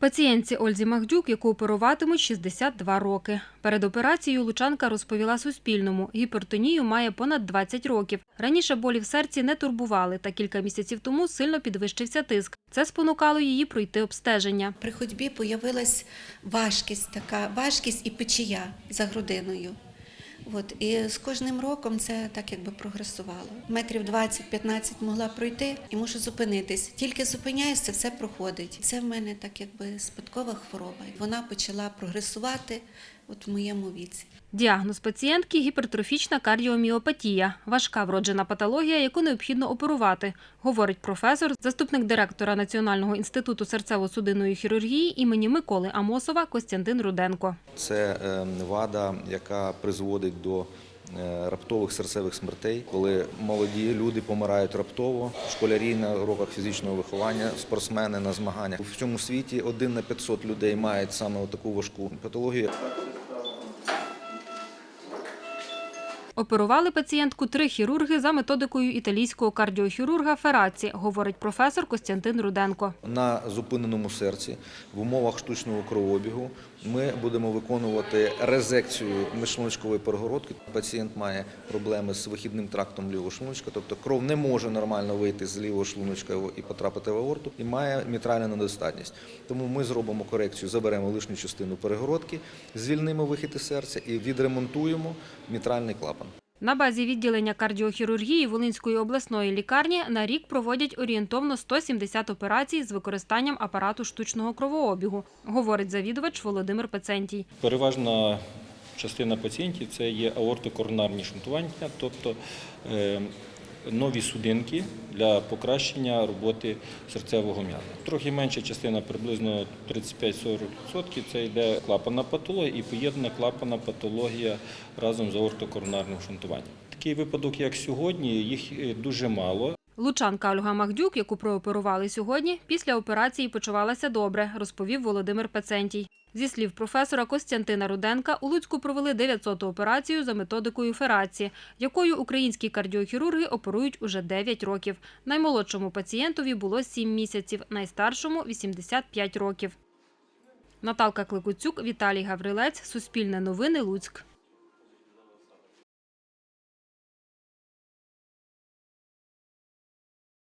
Пацієнтці Ользі Магдюк, яку оперуватимуть 62 роки. Перед операцією Лучанка розповіла Суспільному. Гіпертонію має понад 20 років. Раніше болі в серці не турбували, та кілька місяців тому сильно підвищився тиск. Це спонукало її пройти обстеження. При ходьбі появилась важкість, така важкість і печія за грудиною. От, і з кожним роком це так якби прогресувало. Метрів 20-15 могла пройти і мушу зупинитись. Тільки зупиняюся, все проходить. Це в мене так якби спадкова хвороба. Вона почала прогресувати от в моєму віці. Діагноз пацієнтки – гіпертрофічна кардіоміопатія – важка вроджена патологія, яку необхідно оперувати, говорить професор, заступник директора Національного інституту серцево-судинної хірургії імені Миколи Амосова Костянтин Руденко. Це е, вада, яка призводить до е, раптових серцевих смертей, коли молоді люди помирають раптово, школярі на уроках фізичного виховання, спортсмени на змаганнях. В цьому світі один на 500 людей мають саме таку важку патологію. Оперували пацієнтку три хірурги за методикою італійського кардіохірурга Фераці, говорить професор Костянтин Руденко. На зупиненому серці в умовах штучного кровообігу ми будемо виконувати резекцію міжшлуночкової перегородки. Пацієнт має проблеми з вихідним трактом лівого шлуночка, тобто кров не може нормально вийти з лівого шлуночка і потрапити в аорту, і має мітральну недостатність. Тому ми зробимо корекцію, заберемо лишню частину перегородки, звільнимо вихід із серця і відремонтуємо мітральний клапан. На базі відділення кардіохірургії Волинської обласної лікарні на рік проводять орієнтовно 170 операцій з використанням апарату штучного кровообігу, говорить завідувач Володимир Пецентій. Переважна частина пацієнтів це є аортокоронарні шунтування, тобто е, нові судинки для покращення роботи серцевого м'яза. Трохи менша частина, приблизно 35-40%, це йде клапанна патологія і поєднана клапанна патологія разом з аортокоронарним шунтуванням. Такий випадок, як сьогодні, їх е, дуже мало. Лучанка Ольга Магдюк, яку прооперували сьогодні, після операції почувалася добре, розповів Володимир Пецентій. Зі слів професора Костянтина Руденка, у Луцьку провели 900 операцію за методикою Фераці, якою українські кардіохірурги оперують уже 9 років. Наймолодшому пацієнтові було 7 місяців, найстаршому – 85 років. Наталка Кликуцюк, Віталій Гаврилець, Суспільне новини, Луцьк.